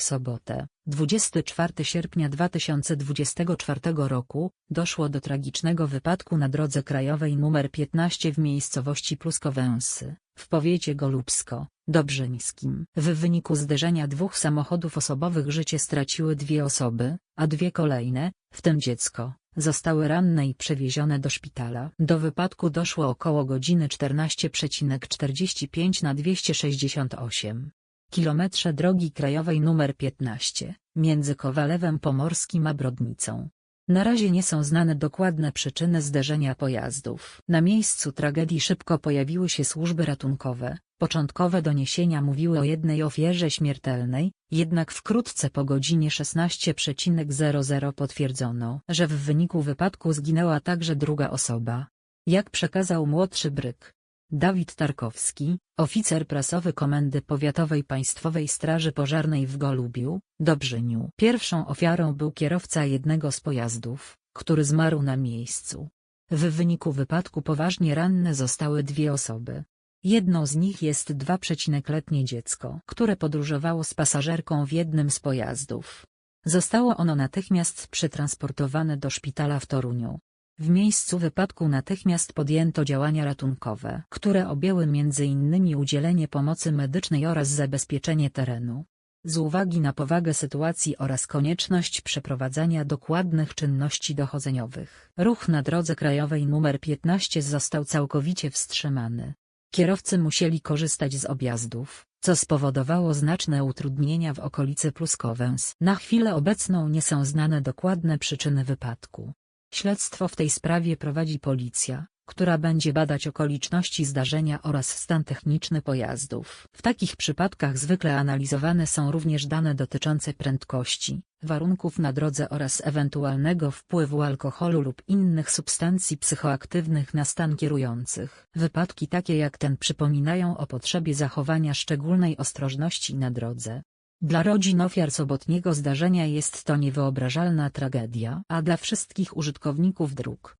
W sobotę, 24 sierpnia 2024 roku, doszło do tragicznego wypadku na drodze krajowej nr 15 w miejscowości Pluskowęsy, w powiecie Golubsko, Dobrzyńskim. W wyniku zderzenia dwóch samochodów osobowych życie straciły dwie osoby, a dwie kolejne, w tym dziecko, zostały ranne i przewiezione do szpitala. Do wypadku doszło około godziny 14,45 na 268 kilometrze drogi krajowej nr 15, między Kowalewem Pomorskim a Brodnicą. Na razie nie są znane dokładne przyczyny zderzenia pojazdów. Na miejscu tragedii szybko pojawiły się służby ratunkowe. Początkowe doniesienia mówiły o jednej ofierze śmiertelnej, jednak wkrótce po godzinie 16.00 potwierdzono, że w wyniku wypadku zginęła także druga osoba. Jak przekazał młodszy Bryk, Dawid Tarkowski, oficer prasowy Komendy Powiatowej Państwowej Straży Pożarnej w Golubiu, Dobrzyniu. Pierwszą ofiarą był kierowca jednego z pojazdów, który zmarł na miejscu. W wyniku wypadku poważnie ranne zostały dwie osoby. Jedną z nich jest 2,letnie dziecko, które podróżowało z pasażerką w jednym z pojazdów. Zostało ono natychmiast przetransportowane do szpitala w Toruniu. W miejscu wypadku natychmiast podjęto działania ratunkowe, które objęły m.in. udzielenie pomocy medycznej oraz zabezpieczenie terenu. Z uwagi na powagę sytuacji oraz konieczność przeprowadzania dokładnych czynności dochodzeniowych, ruch na drodze krajowej nr 15 został całkowicie wstrzymany. Kierowcy musieli korzystać z objazdów, co spowodowało znaczne utrudnienia w okolicy Pluskowęs. Na chwilę obecną nie są znane dokładne przyczyny wypadku. Śledztwo w tej sprawie prowadzi policja, która będzie badać okoliczności zdarzenia oraz stan techniczny pojazdów. W takich przypadkach zwykle analizowane są również dane dotyczące prędkości, warunków na drodze oraz ewentualnego wpływu alkoholu lub innych substancji psychoaktywnych na stan kierujących. Wypadki takie jak ten przypominają o potrzebie zachowania szczególnej ostrożności na drodze. Dla rodzin ofiar sobotniego zdarzenia jest to niewyobrażalna tragedia, a dla wszystkich użytkowników dróg,